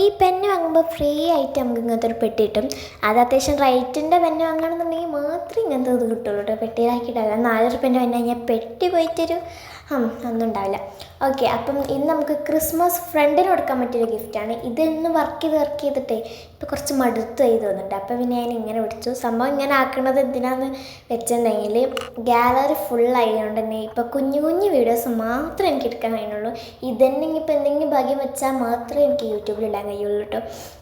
ഈ പെന്ന് വാങ്ങുമ്പോൾ ഫ്രീ ആയിട്ട് നമുക്ക് ഇങ്ങനത്തെ ഒരു പെട്ടി കിട്ടും. അത് അത്യാവശ്യം റേറ്റിന്റെ പെന്ന് വാങ്ങണമെന്നുണ്ടെങ്കിൽ മാത്രമേ ഇങ്ങനത്തെ ഇത് കിട്ടുള്ളൂ കേട്ടോ പെട്ടിയിലാക്കിയിട്ടല്ല. നാല് റുപ്യന്റെ പെന്ന് കഴിഞ്ഞാൽ പെട്ടി പോയിട്ടൊരു ഒന്നും ഉണ്ടാവില്ല. ഓക്കെ അപ്പം ഇന്ന് നമുക്ക് ക്രിസ്മസ് ഫ്രണ്ടിന് കൊടുക്കാൻ പറ്റിയൊരു ഗിഫ്റ്റാണ് ഇതൊന്ന് വർക്ക് ചെയ്ത് വർക്ക് ചെയ്തിട്ടേ ഇപ്പോൾ കുറച്ച് മടുത്തായി തോന്നുന്നുണ്ട്. അപ്പോൾ പിന്നെ ഞാൻ ഇങ്ങനെ പിടിച്ചു സംഭവം ഇങ്ങനെ ആക്കുന്നത് എന്തിനാന്ന് വെച്ചിട്ടുണ്ടെങ്കിൽ ഗാലറി ഫുള്ളായതുകൊണ്ട് തന്നെ ഇപ്പോൾ കുഞ്ഞു കുഞ്ഞു വീഡിയോസ് മാത്രമേ എനിക്ക് എടുക്കാൻ കഴിയുള്ളൂ ഇതന്നെ ഇപ്പോൾ എന്തെങ്കിലും ഭാഗ്യം വെച്ചാൽ മാത്രമേ എനിക്ക് യൂട്യൂബിൽ ഇടാൻ കഴിയുള്ളൂ കേട്ടോ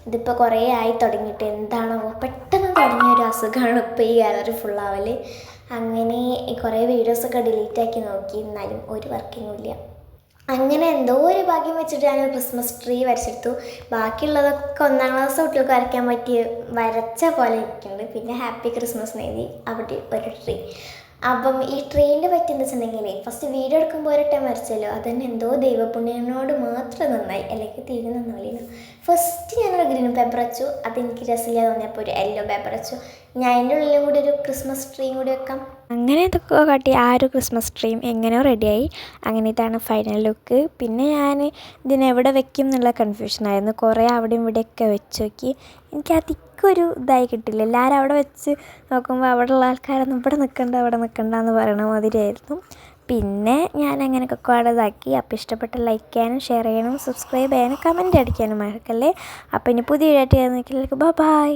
ഇതിപ്പോൾ കുറേ ആയി തുടങ്ങിയിട്ട് എന്താണോ പെട്ടെന്ന് തുടങ്ങിയ ഒരു അസുഖമാണ് ഇപ്പോൾ ഈ ഗാലറി ആവൽ അങ്ങനെ കുറേ വീഡിയോസൊക്കെ ഡിലീറ്റ് ആക്കി നോക്കി. എന്നാലും ഒരു വർക്കിങ്ങും ഇല്ല അങ്ങനെ എന്തോ ഒരു ഭാഗ്യം വെച്ചിട്ട് ഞാൻ ക്രിസ്മസ് ട്രീ വരച്ചെടുത്തു. ബാക്കിയുള്ളതൊക്കെ ഒന്നാം ക്ലാസ് കുട്ടികൾക്ക് വരയ്ക്കാൻ പറ്റിയ വരച്ച പോലെ ഇരിക്കുന്നുണ്ട്. പിന്നെ ഹാപ്പി ക്രിസ്മസ് എഴുതി അവിടെ ഒരു ട്രീ. അപ്പം ഈ ട്രെയിനിൽ പറ്റി എന്താ വെച്ചിട്ടുണ്ടെങ്കിൽ ഫസ്റ്റ് വീഡിയോ എടുക്കുമ്പോൾ ഒരു മരിച്ചല്ലോ. അതന്നെ എന്തോ ദൈവപുണ്യനോട് മാത്രം നന്നായി അല്ലെങ്കിൽ തീരെ നന്നാവില്ല. ഫസ്റ്റ് ഞാനൊരു ഗ്രീൻ പേപ്പർ വെച്ചു. അതെനിക്ക് രസമില്ല തോന്നിയപ്പോൾ ഒരു യെല്ലോ പേപ്പർ വെച്ചു. ഞാൻ അതിന്റെ ഉള്ളിലും കൂടി ഒരു ക്രിസ്മസ് ട്രീയും കൂടി വെക്കാം. അങ്ങനെ ഇതൊക്കെ കാട്ടി ആ ഒരു ക്രിസ്മസ് ട്രീം എങ്ങനെയോ റെഡിയായി അങ്ങനെ ഇതാണ് ഫൈനൽ ലുക്ക് പിന്നെ ഞാൻ ഇതിനെവിടെ വെക്കും എന്നുള്ള കൺഫ്യൂഷനായിരുന്നു കുറേ അവിടെയും ഇവിടെയൊക്കെ വെച്ച് നോക്കി. എനിക്ക് അധികമൊരു ഇതായി കിട്ടില്ല. എല്ലാവരും അവിടെ വെച്ച് നോക്കുമ്പോൾ അവിടെ ഉള്ള ആൾക്കാരൊന്നും ഇവിടെ നിൽക്കണ്ട അവിടെ നിൽക്കണ്ട എന്ന് പറയണ മാതിരിയായിരുന്നു. പിന്നെ ഞാൻ അങ്ങനെ ഇതാക്കി. അപ്പോൾ ഇഷ്ടപ്പെട്ട ലൈക്ക് ചെയ്യാനും ഷെയർ ചെയ്യാനും സബ്സ്ക്രൈബ് ചെയ്യാനും കമന്റ് അടിക്കാനും മറക്കല്ലേ. അപ്പോൾ ഇനി പുതിയ വീഡിയോ ആയിട്ട് ബൈ ബൈ